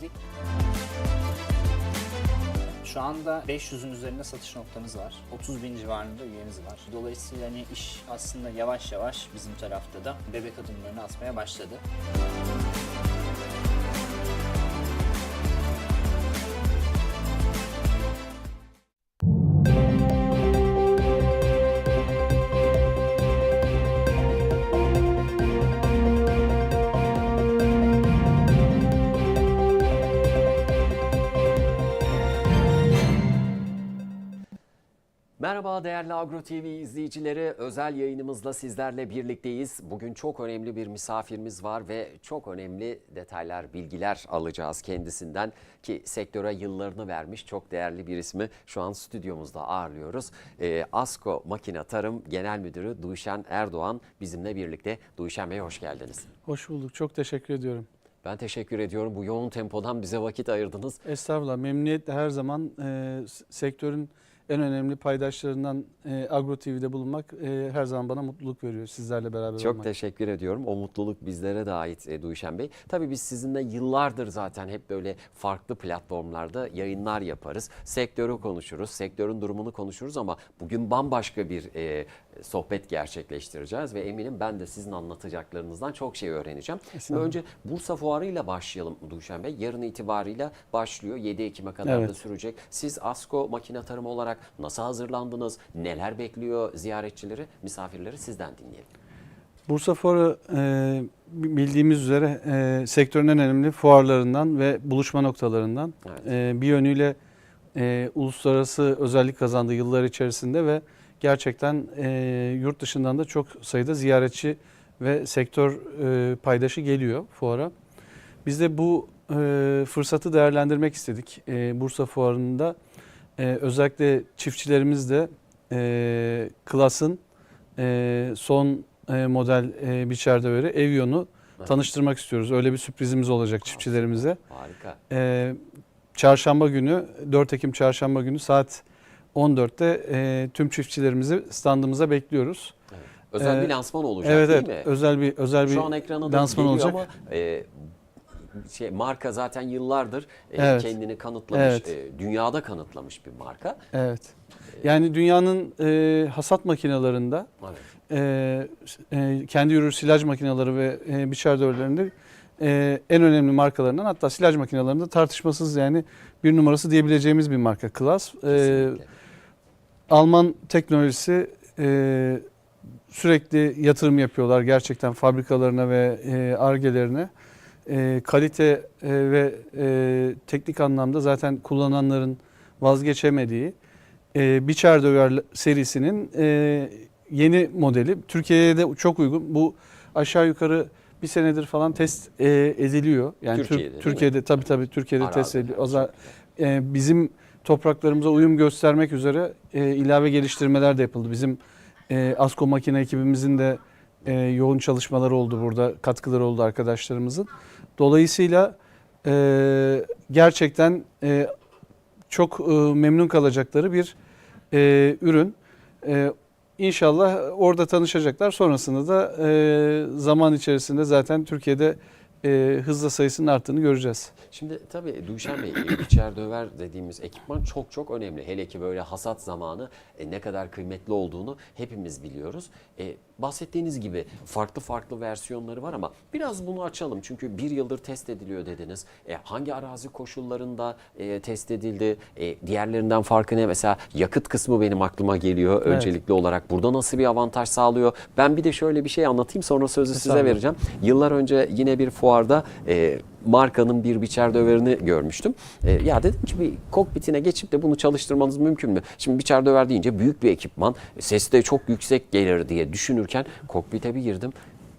geliştirdik. Şu anda 500'ün üzerinde satış noktamız var. 30 bin civarında üyemiz var. Dolayısıyla hani iş aslında yavaş yavaş bizim tarafta da bebek adımlarını atmaya başladı. Merhaba değerli Agro TV izleyicileri. Özel yayınımızla sizlerle birlikteyiz. Bugün çok önemli bir misafirimiz var ve çok önemli detaylar, bilgiler alacağız kendisinden ki sektöre yıllarını vermiş çok değerli bir ismi şu an stüdyomuzda ağırlıyoruz. Ee, Asko Makine Tarım Genel Müdürü Duyşen Erdoğan bizimle birlikte. Duyşen Bey hoş geldiniz. Hoş bulduk. Çok teşekkür ediyorum. Ben teşekkür ediyorum. Bu yoğun tempodan bize vakit ayırdınız. Estağfurullah. Memnuniyetle her zaman e, sektörün en önemli paydaşlarından e, Agro TV'de bulunmak e, her zaman bana mutluluk veriyor sizlerle beraber Çok olmak. teşekkür ediyorum. O mutluluk bizlere de ait e, Duyşen Bey. Tabii biz sizinle yıllardır zaten hep böyle farklı platformlarda yayınlar yaparız. Sektörü konuşuruz, sektörün durumunu konuşuruz ama bugün bambaşka bir e, sohbet gerçekleştireceğiz ve eminim ben de sizin anlatacaklarınızdan çok şey öğreneceğim. Estağfurullah. Önce Bursa Fuarı ile başlayalım Duyşen Bey. Yarın itibariyle başlıyor. 7 Ekim'e kadar da Evet. sürecek. Siz Asko Makine Tarım olarak nasıl hazırlandınız? Neler bekliyor ziyaretçileri, misafirleri sizden dinleyelim. Bursa Fuarı e, bildiğimiz üzere e, sektörün en önemli fuarlarından ve buluşma noktalarından. Evet. E, bir yönüyle e, uluslararası özellik kazandı yıllar içerisinde ve gerçekten e, yurt dışından da çok sayıda ziyaretçi ve sektör e, paydaşı geliyor fuara. Biz de bu e, fırsatı değerlendirmek istedik. E, Bursa Fuarı'nda e, özellikle çiftçilerimiz de e, Klas'ın e, son e, model e, biçer döveri Evion'u Evet. tanıştırmak istiyoruz. Öyle bir sürprizimiz olacak çiftçilerimize. Harika. Ee, çarşamba günü 4 Ekim çarşamba günü saat 14'te e, tüm çiftçilerimizi standımıza bekliyoruz. Özel Ee, bir lansman olacak evet değil evet mi? özel bir özel bir Şu an ekrana da lansman olacak. ama e, şey marka zaten yıllardır e, Evet. kendini kanıtlamış, Evet. e, dünyada kanıtlamış bir marka. Evet. Yani dünyanın e, hasat makinelerinde Evet. e, e, kendi yürür silaj makineleri ve e, biçer dövrelerinde e, en önemli markalarından hatta silaj makinelerinde tartışmasız yani bir numarası diyebileceğimiz bir marka Klas. E, Kesinlikle. Alman teknolojisi e, sürekli yatırım yapıyorlar gerçekten fabrikalarına ve e, argelerine. E, kalite e, ve e, teknik anlamda zaten kullananların vazgeçemediği e, Biçer Döver serisinin e, yeni modeli. Türkiye'ye de çok uygun. Bu aşağı yukarı bir senedir falan test e, ediliyor. Yani Tür- Türkiye'de? Türkiye'de tabii tabii Türkiye'de Arazi test ediliyor. O zaman, e, bizim topraklarımıza uyum göstermek üzere e, ilave geliştirmeler de yapıldı. Bizim e, Asko makine ekibimizin de e, yoğun çalışmaları oldu burada, katkıları oldu arkadaşlarımızın. Dolayısıyla e, gerçekten e, çok e, memnun kalacakları bir e, ürün. E, İnşallah orada tanışacaklar. Sonrasında da e, zaman içerisinde zaten Türkiye'de e, hızla sayısının arttığını göreceğiz. Şimdi tabii Duşen Bey, biçer döver dediğimiz ekipman çok çok önemli. Hele ki böyle hasat zamanı e, ne kadar kıymetli olduğunu hepimiz biliyoruz. E, bahsettiğiniz gibi farklı farklı versiyonları var ama biraz bunu açalım. Çünkü bir yıldır test ediliyor dediniz. E, hangi arazi koşullarında e, test edildi? E, diğerlerinden farkı ne? Mesela yakıt kısmı benim aklıma geliyor Evet. öncelikli olarak. Burada nasıl bir avantaj sağlıyor? Ben bir de şöyle bir şey anlatayım sonra sözü size Estağfurullah. vereceğim. Yıllar önce yine bir fuarda e, markanın bir biçer döverini görmüştüm. E, ya dedim ki bir kokpitine geçip de bunu çalıştırmanız mümkün mü? Şimdi biçer döver deyince büyük bir ekipman. e, Ses de çok yüksek gelir diye düşünürken kokpite bir girdim.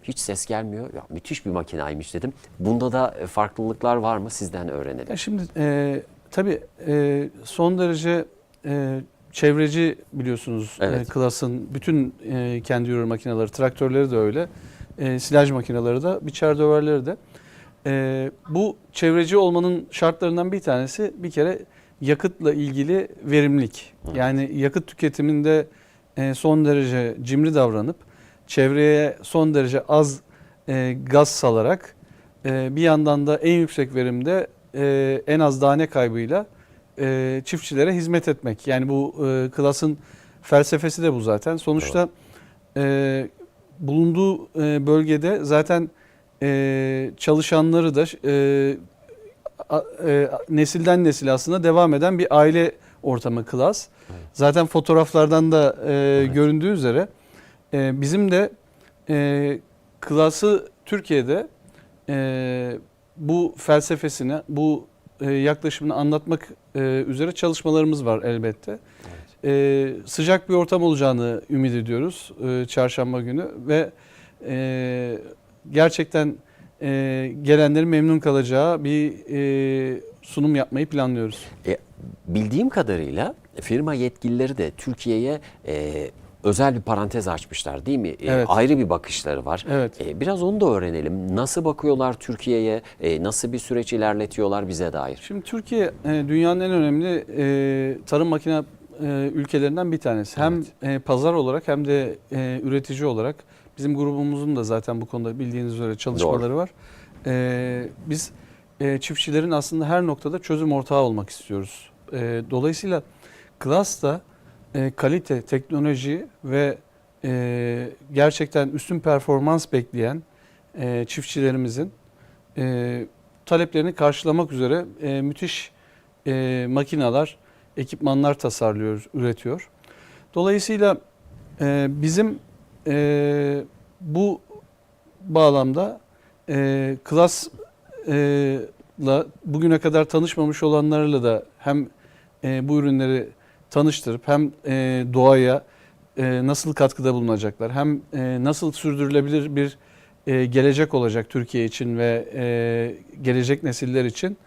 Hiç ses gelmiyor. Ya müthiş bir makinaymış dedim. Bunda da e, farklılıklar var mı? Sizden öğrenelim. Ya şimdi e, tabii e, son derece e, çevreci biliyorsunuz Evet. e, Klas'ın bütün e, kendi yürür makineleri, traktörleri de öyle. E, silaj makineleri de, biçer döverleri de. E, bu çevreci olmanın şartlarından bir tanesi bir kere yakıtla ilgili verimlilik. Evet. Yani yakıt tüketiminde e, son derece cimri davranıp çevreye son derece az e, gaz salarak e, bir yandan da en yüksek verimde e, en az tane kaybıyla e, çiftçilere hizmet etmek. Yani bu e, klasın felsefesi de bu zaten. Sonuçta e, bulunduğu e, bölgede zaten e, çalışanları da e, a- e, nesilden nesile aslında devam eden bir aile ortamı klas. Zaten fotoğraflardan da e, göründüğü üzere e, bizim de e, klası Türkiye'de e, bu felsefesini, bu e, yaklaşımını anlatmak e, üzere çalışmalarımız var elbette. E, sıcak bir ortam olacağını ümit ediyoruz e, çarşamba günü ve e, gerçekten e, gelenlerin memnun kalacağı bir e, sunum yapmayı planlıyoruz. E, bildiğim kadarıyla firma yetkilileri de Türkiye'ye e, özel bir parantez açmışlar değil mi? E, Evet. ayrı bir bakışları var. Evet. E, biraz onu da öğrenelim. Nasıl bakıyorlar Türkiye'ye? E, nasıl bir süreç ilerletiyorlar bize dair? Şimdi Türkiye e, dünyanın en önemli e, tarım makine e, ülkelerinden bir tanesi. Hem e, pazar olarak hem de e, üretici olarak bizim grubumuzun da zaten bu konuda bildiğiniz üzere çalışmaları var. E, biz e, çiftçilerin aslında her noktada çözüm ortağı olmak istiyoruz. E, dolayısıyla Klas da e, kalite, teknoloji ve e, gerçekten üstün performans bekleyen e, çiftçilerimizin e, taleplerini karşılamak üzere e, müthiş e, makineler, ekipmanlar tasarlıyor, üretiyor. Dolayısıyla e, bizim e, bu bağlamda e, klas e, bugüne kadar tanışmamış olanlarla da hem e, bu ürünleri tanıştırıp hem e, doğaya e, nasıl katkıda bulunacaklar hem e, nasıl sürdürülebilir bir e, gelecek olacak Türkiye için ve e, gelecek nesiller için.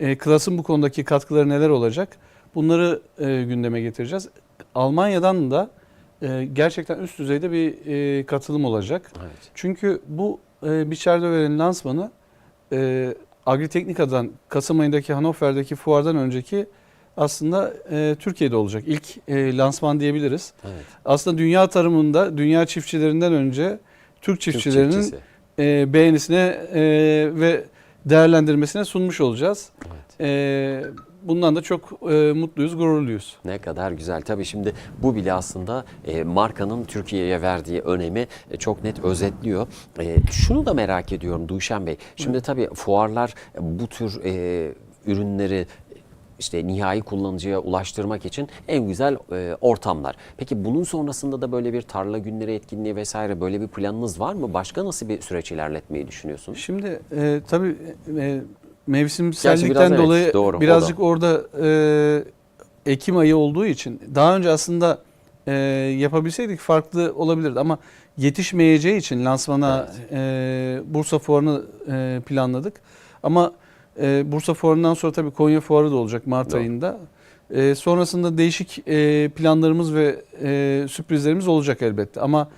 E, Klas'ın bu konudaki katkıları neler olacak? Bunları e, gündeme getireceğiz. Almanya'dan da e, gerçekten üst düzeyde bir e, katılım olacak. Evet. Çünkü bu e, Biçer Döver'in lansmanı e, Agriteknika'dan Kasım ayındaki Hannover'deki fuardan önceki aslında e, Türkiye'de olacak. İlk e, lansman diyebiliriz. Evet. Aslında dünya tarımında, dünya çiftçilerinden önce Türk Türk çiftçilerinin çiftçisi. e, beğenisine e, ve değerlendirmesine sunmuş olacağız. Evet. E, bundan da çok e, mutluyuz, gururluyuz. Ne kadar güzel. Tabii şimdi bu bile aslında e, markanın Türkiye'ye verdiği önemi e, çok net özetliyor. E, şunu da merak ediyorum Duşen Bey. Şimdi tabii fuarlar e, bu tür e, ürünleri işte nihai kullanıcıya ulaştırmak için en güzel e, ortamlar. Peki bunun sonrasında da böyle bir tarla günleri etkinliği vesaire böyle bir planınız var mı? Başka nasıl bir süreç ilerletmeyi düşünüyorsunuz? Şimdi e, tabii e, biraz mevsimsellikten evet, dolayı doğru, birazcık orada e, Ekim ayı olduğu için daha önce aslında e, yapabilseydik farklı olabilirdi ama yetişmeyeceği için lansmana e, Bursa Fuarı'nı e, planladık. Ama e, Bursa Fuarı'ndan sonra tabii Konya Fuarı da olacak Mart Doğru. ayında. E, sonrasında değişik e, planlarımız ve e, sürprizlerimiz olacak elbette. Ama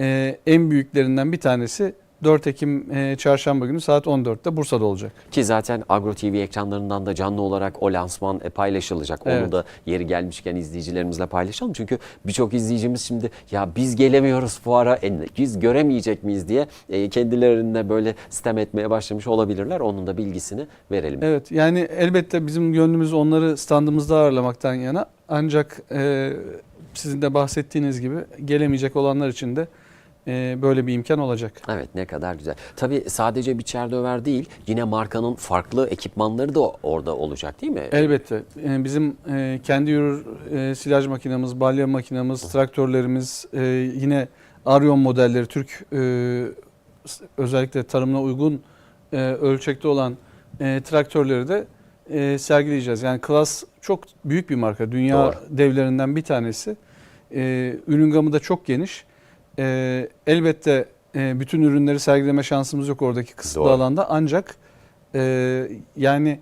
e, en büyüklerinden bir tanesi 4 Ekim e, çarşamba günü saat 14'te Bursa'da olacak. Ki zaten Agro TV ekranlarından da canlı olarak o lansman e, paylaşılacak. Onu Evet. da yeri gelmişken izleyicilerimizle paylaşalım. Çünkü birçok izleyicimiz şimdi ya biz gelemiyoruz fuara, e, biz göremeyecek miyiz diye e, kendilerine böyle sitem etmeye başlamış olabilirler. Onun da bilgisini verelim. Evet yani elbette bizim gönlümüz onları standımızda ağırlamaktan yana ancak e, sizin de bahsettiğiniz gibi gelemeyecek olanlar için de böyle bir imkan olacak. Evet ne kadar güzel. Tabii sadece biçer döver değil yine markanın farklı ekipmanları da orada olacak değil mi? Elbette e, bizim e, kendi yürür e, silaj makinamız, balya makinamız, traktörlerimiz, e, yine Arion modelleri Türk özellikle tarımına uygun ölçekte olan traktörleri de sergileyeceğiz. Yani Klas çok büyük bir marka. Dünya Doğru. devlerinden bir tanesi. Ürün gamı da çok geniş. E, elbette e, bütün ürünleri sergileme şansımız yok oradaki kısıtlı Doğru. alanda. Ancak e, yani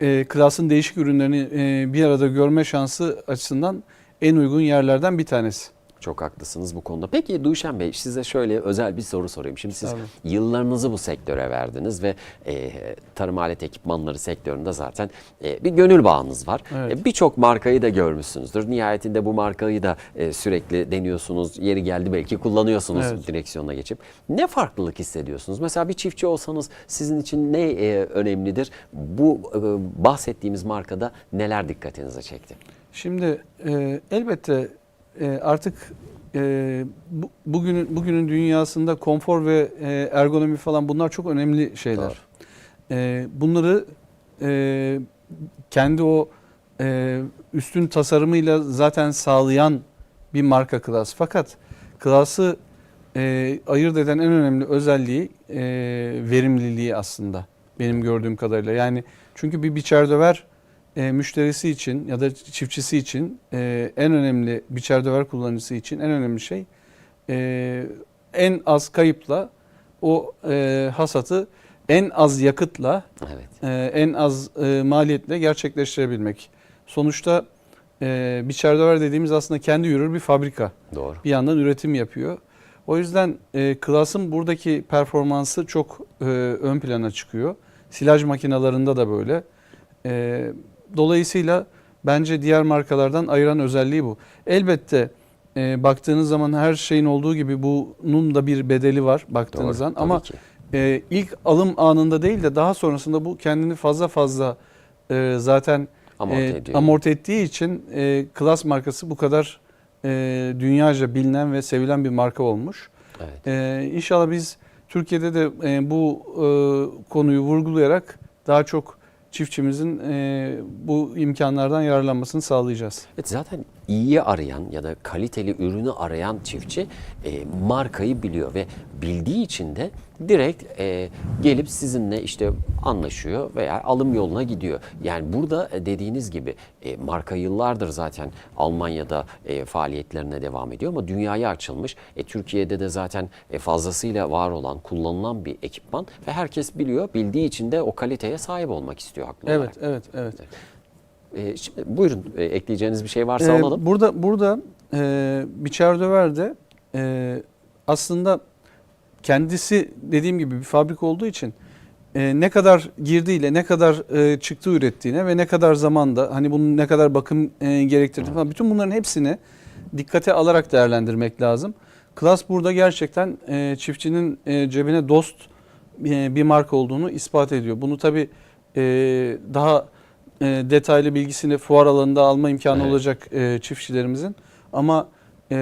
e, Klas'ın değişik ürünlerini e, bir arada görme şansı açısından en uygun yerlerden bir tanesi. Çok haklısınız bu konuda. Peki Duşen Bey size şöyle özel bir soru sorayım. Şimdi siz Tabii. yıllarınızı bu sektöre verdiniz ve e, tarım alet ekipmanları sektöründe zaten e, bir gönül bağınız var. Evet. E, Birçok markayı da görmüşsünüzdür. Nihayetinde bu markayı da e, sürekli deniyorsunuz. Yeri geldi belki kullanıyorsunuz Evet. direksiyona geçip. Ne farklılık hissediyorsunuz? Mesela bir çiftçi olsanız sizin için ne e, önemlidir? Bu e, bahsettiğimiz markada neler dikkatinize çekti? Şimdi e, elbette e, artık e, bu, bugünün bugünün dünyasında konfor ve e, ergonomi falan bunlar çok önemli şeyler. Doğru. E, bunları e, kendi o e, üstün tasarımıyla zaten sağlayan bir marka Klas. Fakat Klas'ı e, ayırt eden en önemli özelliği e, verimliliği aslında benim gördüğüm kadarıyla. Yani çünkü bir biçer döver e, müşterisi için ya da çiftçisi için e, en önemli biçer döver kullanıcısı için en önemli şey e, en az kayıpla o e, hasatı en az yakıtla Evet. e, en az e, maliyetle gerçekleştirebilmek. Sonuçta e, biçer döver dediğimiz aslında kendi yürür bir fabrika Doğru. bir yandan üretim yapıyor. O yüzden e, Klas'ın buradaki performansı çok e, ön plana çıkıyor. Silaj makinalarında da böyle. E, dolayısıyla bence diğer markalardan ayıran özelliği bu. Elbette e, baktığınız zaman her şeyin olduğu gibi bunun da bir bedeli var baktığınız zaman. Ama ki. e, ilk alım anında değil de daha sonrasında bu kendini fazla fazla e, zaten Amorti e, ediyor. amorti ettiği için e, Klas markası bu kadar e, dünyaca bilinen ve sevilen bir marka olmuş. Evet. E, inşallah biz Türkiye'de de e, bu e, konuyu vurgulayarak daha çok çiftçimizin e, bu imkanlardan yararlanmasını sağlayacağız. Evet, zaten iyiyi arayan ya da kaliteli ürünü arayan çiftçi e, markayı biliyor ve bildiği için de direkt e, gelip sizinle işte anlaşıyor veya alım yoluna gidiyor. Yani burada e, dediğiniz gibi e, marka yıllardır zaten Almanya'da e, faaliyetlerine devam ediyor ama dünyaya açılmış. E, Türkiye'de de zaten e, fazlasıyla var olan, kullanılan bir ekipman ve herkes biliyor. Bildiği için de o kaliteye sahip olmak istiyor haklı Evet, olarak. evet, evet. E, şimdi buyurun e, ekleyeceğiniz bir şey varsa Ee, alalım. Burada burada e, biçer döver e, aslında kendisi dediğim gibi bir fabrika olduğu için e, ne kadar girdiğiyle ne kadar e, çıktı ürettiğine ve ne kadar zamanda hani bunun ne kadar bakım e, gerektirdiği falan bütün bunların hepsini dikkate alarak değerlendirmek lazım. Klas burada gerçekten e, çiftçinin e, cebine dost e, bir marka olduğunu ispat ediyor. Bunu tabii e, daha e, detaylı bilgisini fuar alanında alma imkanı Evet. olacak e, çiftçilerimizin. Ama e,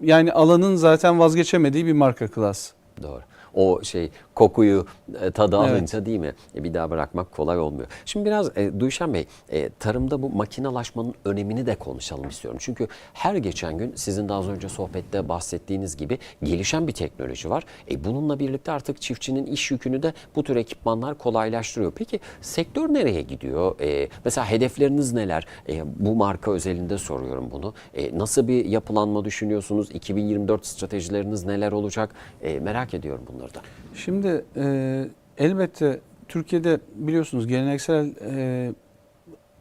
yani alanın zaten vazgeçemediği bir marka Klas. Doğru. O şey kokuyu e, tadı Evet. alınca değil mi? E, bir daha bırakmak kolay olmuyor. Şimdi biraz e, Duyşen Bey e, tarımda bu makinalaşmanın önemini de konuşalım istiyorum. Çünkü her geçen gün sizin az önce sohbette bahsettiğiniz gibi gelişen bir teknoloji var. E, bununla birlikte artık çiftçinin iş yükünü de bu tür ekipmanlar kolaylaştırıyor. Peki sektör nereye gidiyor? E, mesela hedefleriniz neler? E, bu marka özelinde soruyorum bunu. E, nasıl bir yapılanma düşünüyorsunuz? 2024 stratejileriniz neler olacak? E, merak ediyorum bunları da. Şimdi e, elbette Türkiye'de biliyorsunuz geleneksel e,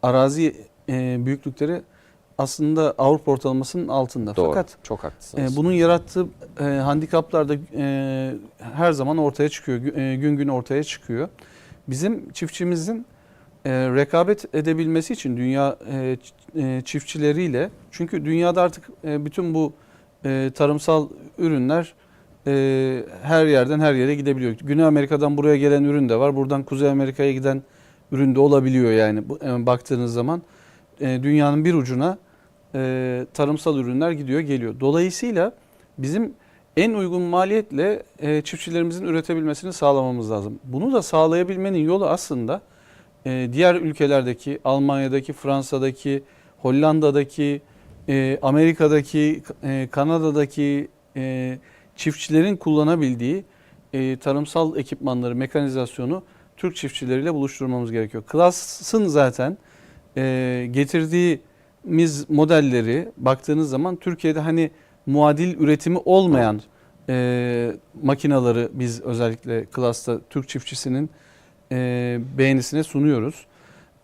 arazi e, büyüklükleri aslında Avrupa ortalamasının altında. Doğru. Fakat Çok haklısınız. e, bunun yarattığı e, handikaplar da e, her zaman ortaya çıkıyor. E, gün gün ortaya çıkıyor. Bizim çiftçimizin e, rekabet edebilmesi için dünya e, e, çiftçileriyle çünkü dünyada artık e, bütün bu e, tarımsal ürünler e, her yerden her yere gidebiliyor. Güney Amerika'dan buraya gelen ürün de var. Buradan Kuzey Amerika'ya giden ürün de olabiliyor yani e, baktığınız zaman e, dünyanın bir ucuna e, tarımsal ürünler gidiyor geliyor. Dolayısıyla bizim en uygun maliyetle e, çiftçilerimizin üretebilmesini sağlamamız lazım. Bunu da sağlayabilmenin yolu aslında e, diğer ülkelerdeki Almanya'daki, Fransa'daki, Hollanda'daki, e, Amerika'daki, e, Kanada'daki e, çiftçilerin kullanabildiği e, tarımsal ekipmanları, mekanizasyonu Türk çiftçileriyle buluşturmamız gerekiyor. Klas'ın zaten e, getirdiğimiz modelleri baktığınız zaman Türkiye'de hani muadil üretimi olmayan e, makinaları biz özellikle Klas'ta Türk çiftçisinin e, beğenisine sunuyoruz.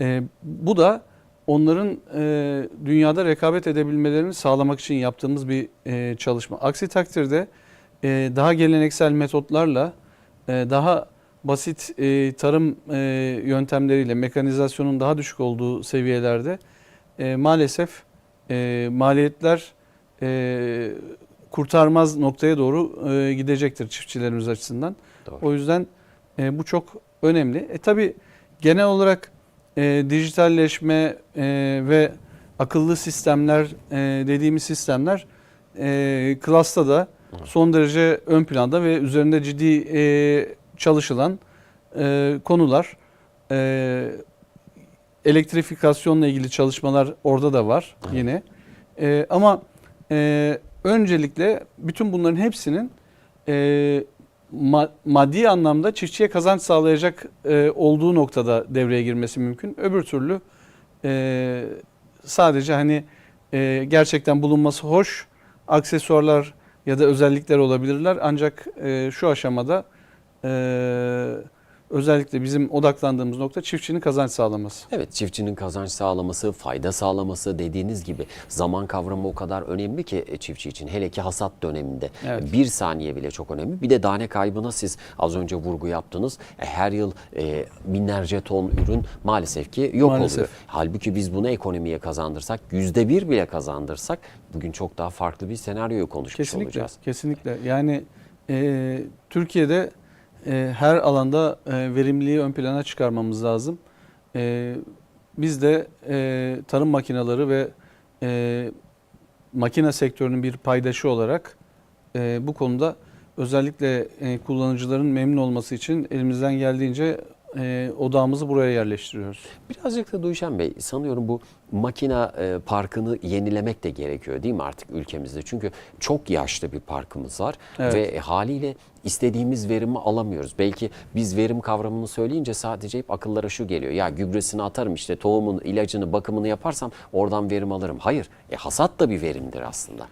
E, bu da onların e, dünyada rekabet edebilmelerini sağlamak için yaptığımız bir e, çalışma. Aksi takdirde e, daha geleneksel metotlarla e, daha basit e, tarım e, yöntemleriyle mekanizasyonun daha düşük olduğu seviyelerde e, maalesef e, maliyetler e, kurtarmaz noktaya doğru e, gidecektir çiftçilerimiz açısından. Doğru. O yüzden e, bu çok önemli. E tabi genel olarak e, dijitalleşme e, ve akıllı sistemler e, dediğimiz sistemler e, klasta da son derece ön planda ve üzerinde ciddi e, çalışılan e, konular. E, elektrifikasyonla ilgili çalışmalar orada da var yine. E, ama e, öncelikle bütün bunların hepsinin e, ma- maddi anlamda çiftçiye kazanç sağlayacak e, olduğu noktada devreye girmesi mümkün. Öbür türlü e, sadece hani e, gerçekten bulunması hoş aksesuarlar ya da özellikler olabilirler. Ancak e, şu aşamada e, özellikle bizim odaklandığımız nokta çiftçinin kazanç sağlaması. Evet çiftçinin kazanç sağlaması, fayda sağlaması dediğiniz gibi zaman kavramı o kadar önemli ki e, çiftçi için. Hele ki hasat döneminde Evet. bir saniye bile çok önemli. Bir de tane kaybına siz az önce vurgu yaptınız. E, Her yıl e, binlerce ton ürün maalesef ki yok Maalesef. oluyor. Halbuki biz bunu ekonomiye kazandırsak, yüzde bir bile kazandırsak bugün çok daha farklı bir senaryoyu konuşmuş Kesinlikle, olacağız. kesinlikle. Yani e, Türkiye'de e, her alanda e, verimliliği ön plana çıkarmamız lazım. E, biz de e, tarım makineleri ve e, makine sektörünün bir paydaşı olarak e, bu konuda özellikle e, kullanıcıların memnun olması için elimizden geldiğince e, odağımızı buraya yerleştiriyoruz. Birazcık da Duyşen Bey sanıyorum bu makina e, parkını yenilemek de gerekiyor değil mi artık ülkemizde? Çünkü çok yaşlı bir parkımız var Evet. ve e, haliyle istediğimiz verimi alamıyoruz. Belki biz verim kavramını söyleyince sadece hep akıllara şu geliyor. Ya gübresini atarım işte tohumun ilacını bakımını yaparsam oradan verim alırım. Hayır e, hasat da bir verimdir aslında.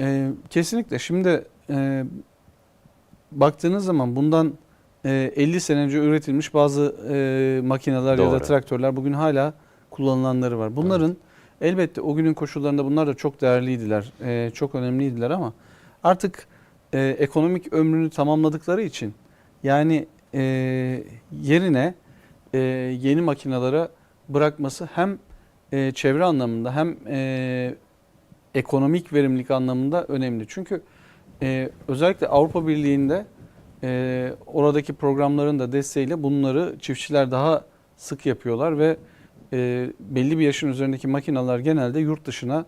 Ee, kesinlikle. Şimdi e, baktığınız zaman bundan e, 50 sene önce üretilmiş bazı e, makineler ya da Doğru. traktörler bugün hala kullanılanları var. Bunların elbette o günün koşullarında bunlar da çok değerliydiler, e, çok önemliydiler ama artık e, ekonomik ömrünü tamamladıkları için yani e, yerine e, yeni makinelere bırakması hem e, çevre anlamında hem e, ekonomik verimlilik anlamında önemli. Çünkü e, özellikle Avrupa Birliği'nde e, oradaki programların da desteğiyle bunları çiftçiler daha sık yapıyorlar ve e, belli bir yaşın üzerindeki makineler genelde yurt dışına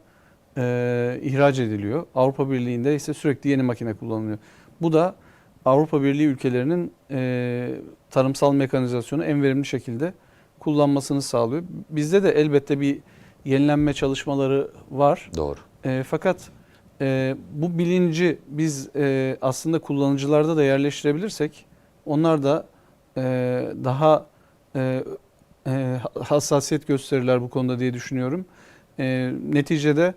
e, ihraç ediliyor. Avrupa Birliği'nde ise sürekli yeni makine kullanılıyor. Bu da Avrupa Birliği ülkelerinin e, tarımsal mekanizasyonu en verimli şekilde kullanmasını sağlıyor. Bizde de elbette bir yenilenme çalışmaları var. Doğru. E, fakat e, bu bilinci biz e, aslında kullanıcılarda da yerleştirebilirsek onlar da e, daha e, e, hassasiyet gösterirler bu konuda diye düşünüyorum. E, neticede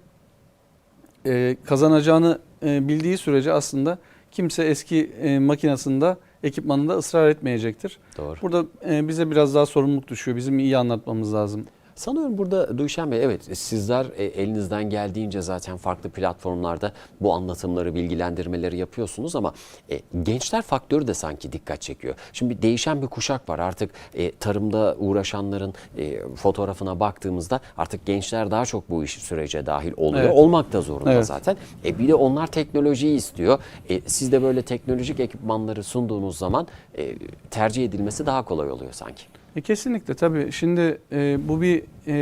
e, kazanacağını e, bildiği sürece aslında kimse eski e, makinasında ekipmanında ısrar etmeyecektir. Doğru. Burada e, bize biraz daha sorumluluk düşüyor. Bizim iyi anlatmamız lazım. Sanıyorum burada Duyşen Bey evet sizler e, elinizden geldiğince zaten farklı platformlarda bu anlatımları, bilgilendirmeleri yapıyorsunuz ama e, gençler faktörü de sanki dikkat çekiyor. Şimdi değişen bir kuşak var artık e, tarımda uğraşanların e, fotoğrafına baktığımızda artık gençler daha çok bu iş sürece dahil oluyor. Evet. Olmak da zorunda Evet. zaten. E, bir de onlar teknolojiyi istiyor. E, siz de böyle teknolojik ekipmanları sunduğunuz zaman e, tercih edilmesi daha kolay oluyor sanki. E, kesinlikle tabii. Şimdi e, bu bir e,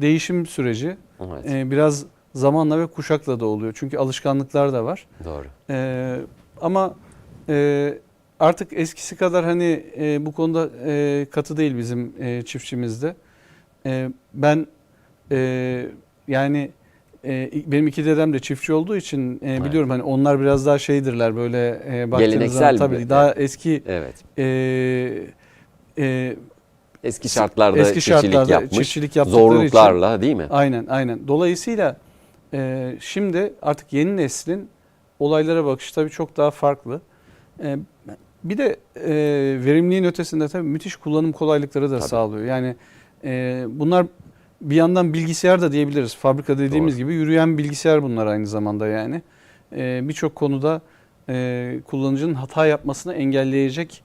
değişim süreci. Evet. E, biraz zamanla ve kuşakla da oluyor. Çünkü alışkanlıklar da var. Doğru. E, ama e, artık eskisi kadar hani e, bu konuda e, katı değil bizim e, çiftçimizde. E, ben e, yani e, benim iki dedem de çiftçi olduğu için e, biliyorum hani onlar biraz daha şeydirler böyle e, baktığınız Geleneksel zaman bir- tabii daha eski Evet. e, e, Eski şartlarda Eski çiftçilik şartlarda yapmış. çiftçilik zorluklarla değil mi? Aynen aynen. Dolayısıyla e, şimdi artık yeni neslin olaylara bakışı tabii çok daha farklı. E, bir de e, verimliliğin ötesinde tabii müthiş kullanım kolaylıkları da Tabii. sağlıyor. Yani e, bunlar bir yandan bilgisayar da diyebiliriz. Fabrika dediğimiz Doğru. gibi yürüyen bilgisayar bunlar aynı zamanda yani. Ee, Birçok konuda e, kullanıcının hata yapmasını engelleyecek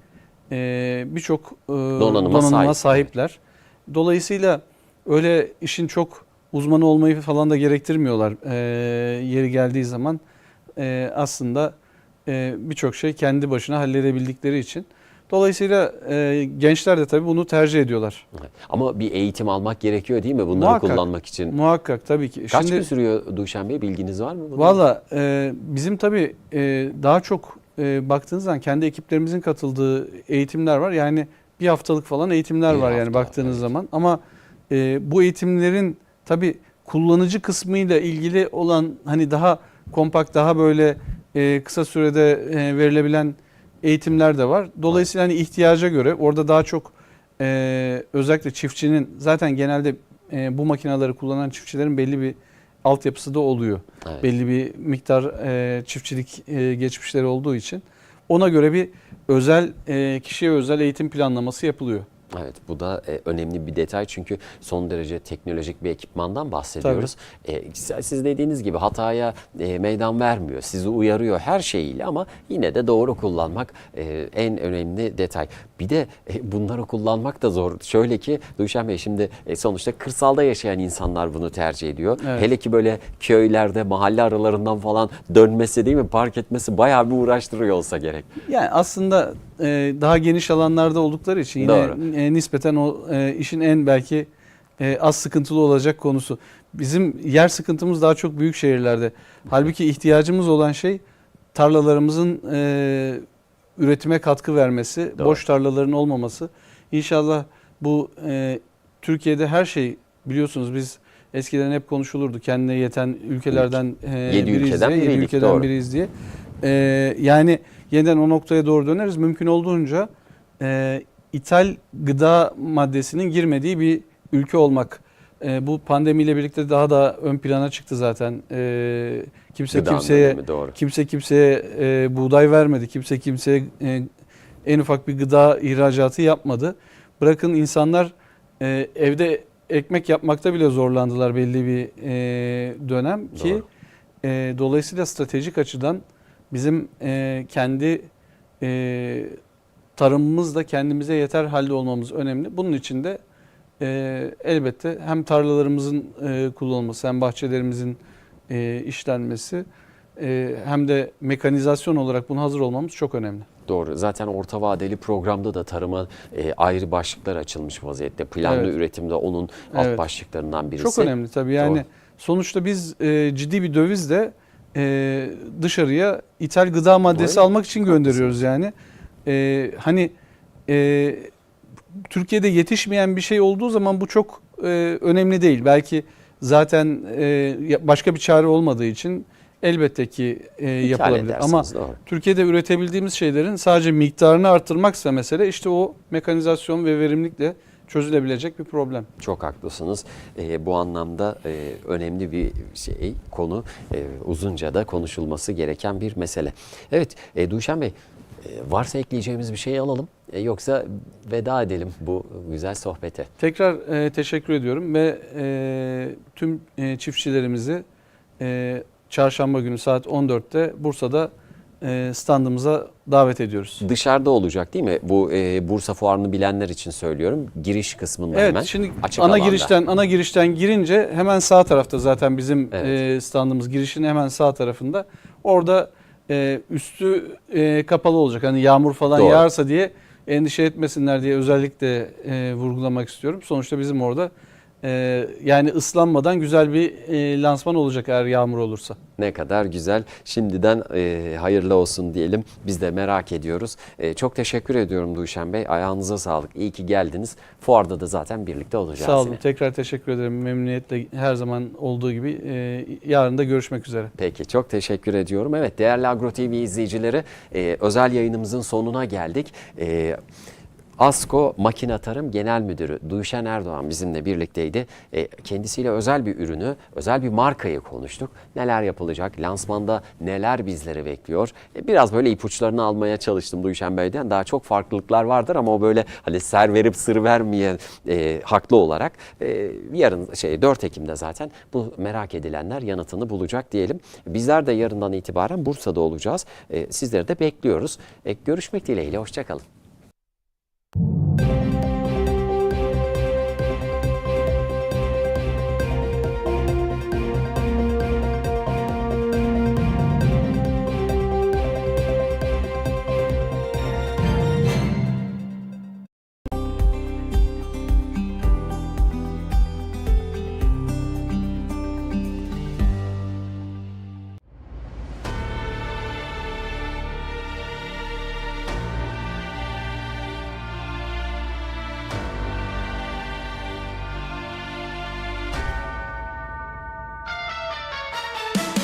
e, birçok e, donanıma, sahip. sahipler. Dolayısıyla öyle işin çok uzmanı olmayı falan da gerektirmiyorlar e, yeri geldiği zaman. E, aslında e, birçok şey kendi başına halledebildikleri için. Dolayısıyla e, gençler de tabii bunu tercih ediyorlar. Ama bir eğitim almak gerekiyor değil mi bunları Muhakkak. kullanmak için? Muhakkak tabii ki. Kaç Şimdi- gün sürüyor Duşan Bey bilginiz var mı? bunun? Valla e, bizim tabii e, daha çok e, baktığınız zaman kendi ekiplerimizin katıldığı eğitimler var. Yani bir haftalık falan eğitimler Bir var yani hafta, baktığınız evet. zaman. Ama e, bu eğitimlerin tabii kullanıcı kısmıyla ilgili olan hani daha kompakt, daha böyle e, kısa sürede e, verilebilen eğitimler de var. Dolayısıyla hani ihtiyaca göre orada daha çok e, özellikle çiftçinin zaten genelde e, bu makineleri kullanan çiftçilerin belli bir altyapısı da oluyor Evet. belli bir miktar e, çiftçilik e, geçmişleri olduğu için ona göre bir özel e, kişiye özel eğitim planlaması yapılıyor. Evet bu da e, önemli bir detay çünkü son derece teknolojik bir ekipmandan bahsediyoruz. E, siz dediğiniz gibi hataya e, meydan vermiyor, sizi uyarıyor her şeyiyle ama yine de doğru kullanmak e, en önemli detay. Bir de e, bunları kullanmak da zor. Şöyle ki Duşan Bey şimdi e, sonuçta kırsalda yaşayan insanlar bunu tercih ediyor. Evet. Hele ki böyle köylerde mahalle aralarından falan dönmesi değil mi park etmesi bayağı bir uğraştırıyor olsa gerek. Yani aslında daha geniş alanlarda oldukları için yine Doğru. e, nispeten o e, işin en belki e, az sıkıntılı olacak konusu. Bizim yer sıkıntımız daha çok büyük şehirlerde. Halbuki ihtiyacımız olan şey tarlalarımızın e, üretime katkı vermesi, Doğru. boş tarlaların olmaması. İnşallah bu e, Türkiye'de her şey biliyorsunuz biz eskiden hep konuşulurdu kendine yeten ülkelerden e, Yedi biriyiz ülkeden diye, yedi ülkeden doğru. biriyiz diye. E, yani yeniden o noktaya doğru döneriz. Mümkün olduğunca e, ithal gıda maddesinin girmediği bir ülke olmak. E, bu pandemiyle birlikte daha da ön plana çıktı zaten. E, kimse kimseye önemi, doğru. kimse kimseye e, buğday vermedi. Kimse kimseye e, en ufak bir gıda ihracatı yapmadı. Bırakın insanlar e, evde ekmek yapmakta bile zorlandılar belli bir e, dönem ki Doğru. e, dolayısıyla stratejik açıdan bizim e, kendi e, tarımımızda kendimize yeter halde olmamız önemli. Bunun için de e, elbette hem tarlalarımızın e, kullanılması hem bahçelerimizin e, işlenmesi e, hem de mekanizasyon olarak buna hazır olmamız çok önemli. Doğru. Zaten orta vadeli programda da tarıma e, ayrı başlıklar açılmış vaziyette. Planlı Evet. üretimde onun alt Evet. başlıklarından birisi. Çok önemli tabii yani Doğru. sonuçta biz e, ciddi bir dövizle e, dışarıya ithal gıda maddesi Öyle. almak için gönderiyoruz yani. E, hani e, Türkiye'de yetişmeyen bir şey olduğu zaman bu çok e, önemli değil. Belki zaten e, başka bir çare olmadığı için elbette ki e, yapılabilir. Ama doğru. Türkiye'de üretebildiğimiz şeylerin sadece miktarını arttırmaksa mesele işte o mekanizasyon ve verimlilikle çözülebilecek bir problem. Çok haklısınız. E, bu anlamda e, önemli bir şey, konu e, uzunca da konuşulması gereken bir mesele. Evet, e, Duşan Bey, e, varsa ekleyeceğimiz bir şey alalım. E, yoksa veda edelim bu güzel sohbete. Tekrar e, teşekkür ediyorum ve e, tüm e, çiftçilerimizi e, çarşamba günü saat 14'te Bursa'da standımıza davet ediyoruz. Dışarıda olacak değil mi? Bu e, Bursa Fuarı'nı bilenler için söylüyorum. Giriş kısmında Evet hemen. şimdi açık ana alanda. girişten ana girişten girince hemen sağ tarafta zaten bizim Evet. e, standımız girişin hemen sağ tarafında. Orada e, üstü e, kapalı olacak. Hani yağmur falan Doğru. yağarsa diye endişe etmesinler diye özellikle e, vurgulamak istiyorum. Sonuçta bizim orada e, yani ıslanmadan güzel bir e, lansman olacak eğer yağmur olursa. Ne kadar güzel. Şimdiden e, hayırlı olsun diyelim. Biz de merak ediyoruz. E, çok teşekkür ediyorum Duşen Bey. Ayağınıza sağlık. İyi ki geldiniz. Fuarda da zaten birlikte olacağız. Sağ olun. yine. Tekrar teşekkür ederim. Memnuniyetle her zaman olduğu gibi e, yarın da görüşmek üzere. Peki çok teşekkür ediyorum. Evet değerli Agro TV izleyicileri e, özel yayınımızın sonuna geldik. E, Asko Makine Tarım Genel Müdürü Duyşen Erdoğan bizimle birlikteydi. E, kendisiyle özel bir ürünü, özel bir markayı konuştuk. Neler yapılacak, lansmanda neler bizleri bekliyor. E, biraz böyle ipuçlarını almaya çalıştım Duyşen Bey'den. Daha çok farklılıklar vardır ama o böyle hani ser verip sır vermeyen e, haklı olarak e, yarın şey 4 Ekim'de zaten bu merak edilenler yanıtını bulacak diyelim. Bizler de yarından itibaren Bursa'da olacağız. E, sizleri de bekliyoruz. E, görüşmek dileğiyle, hoşçakalın.